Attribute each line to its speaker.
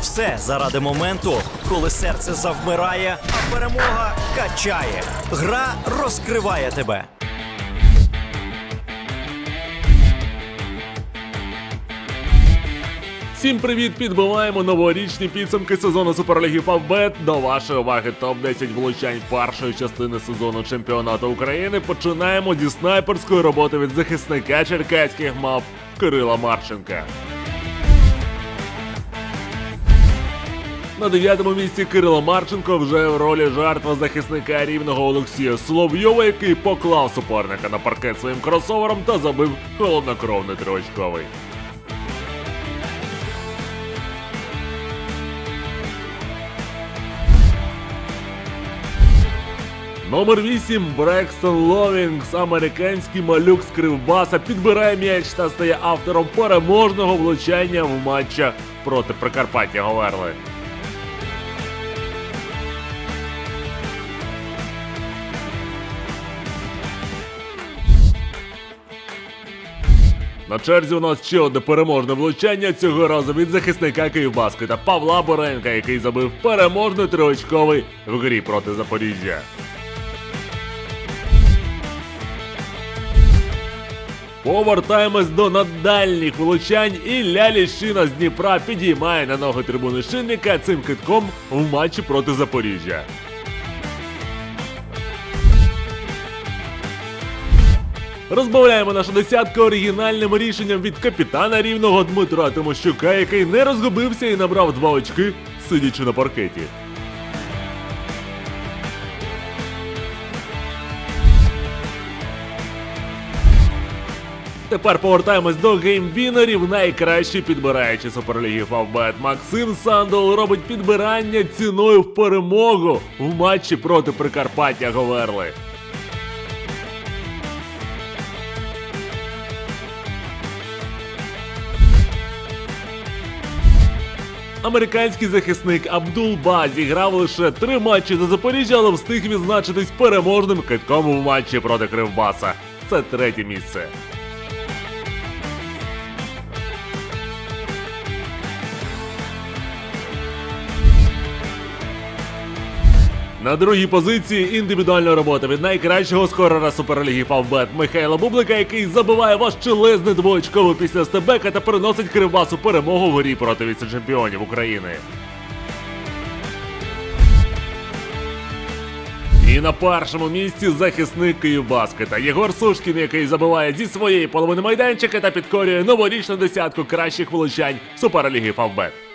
Speaker 1: Все заради моменту, коли серце завмирає, а перемога качає. Гра розкриває тебе.
Speaker 2: Всім привіт! Підбиваємо новорічні підсумки сезону Суперліги Фавбет. До вашої уваги топ-10 влучань першої частини сезону чемпіонату України. Починаємо зі снайперської роботи від захисника черкаських мав Кирила Марченка. На дев'ятому місці Кирило Марченко вже в ролі жертва захисника рівного Олексія Соловйова, який поклав суперника на паркет своїм кросовером та забив холоднокровний триочковий. Номер 8 Брекстон Ловінгс, американський малюк з кривбаса, підбирає м'яч та стає автором переможного влучання в матчах проти Прикарпаття Говерли. На черзі у нас ще одне переможне влучання цього разу від захисника Київбаски та Павла Боренка, який забив переможний триочковий в грі проти Запоріжжя. Повертаємось до надальних влучань, і Лялі Шина з Дніпра підіймає на ноги трибуни шинника цим китком в матчі проти Запоріжжя. Розбавляємо нашу десятку оригінальним рішенням від капітана рівного Дмитра Тимощука, який не розгубився і набрав два очки, сидячи на паркеті. Тепер повертаємось до геймвінерів. Найкращий підбираючи суперліги Фавбет. Максим Сандол робить підбирання ціною в перемогу в матчі проти Прикарпаття Говерли. Американський захисник Абдул Ба зіграв лише три матчі за Запоріжжя, але встиг відзначитись переможним китком у матчі проти Кривбаса. Це третє місце. На другій позиції індивідуальна робота від найкращого скорера суперліги Фавбет Михайла Бублика, який забиває важчелезний двоочковий після стебека та переносить Кривбасу перемогу в грі проти віце-чемпіонів України. І на першому місці захисник Київбаскета Єгор Сушкін, який забиває зі своєї половини майданчика та підкорює новорічну десятку кращих влучань Суперліги Фавбет.